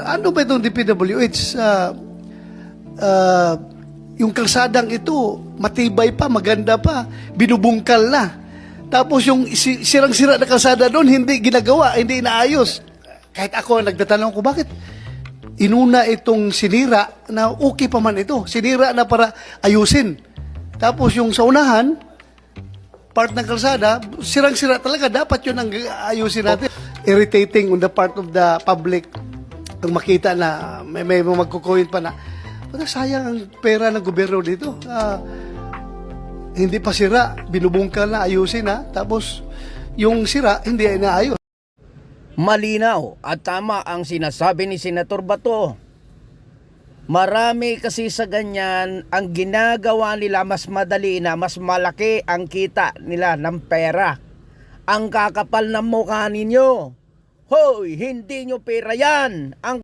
ano ba itong DPWH? Ah, ah, yung kalsadang ito, matibay pa, maganda pa, binubungkal na. Tapos yung si- sirang-sira na kalsada doon, hindi ginagawa, hindi inaayos. Kahit ako, nagtatanong ko, bakit inuna itong sinira na okay pa man ito. Sinira na para ayusin. Tapos yung sa unahan, part ng kalsada, sirang-sira talaga. Dapat yun ang ayusin natin. Irritating on the part of the public ang makita na may, may magkukuhin pa na, "Puta, sayang ang pera ng gobyerno dito. Ah, hindi pa sira, binubungkal na, ayusin na. Tapos yung sira, hindi na ayos. Malinaw at tama ang sinasabi ni Senator Bato. Marami kasi sa ganyan ang ginagawa nila mas madali na mas malaki ang kita nila ng pera. Ang kakapal ng mukha ninyo. Hoy, hindi nyo pera yan. Ang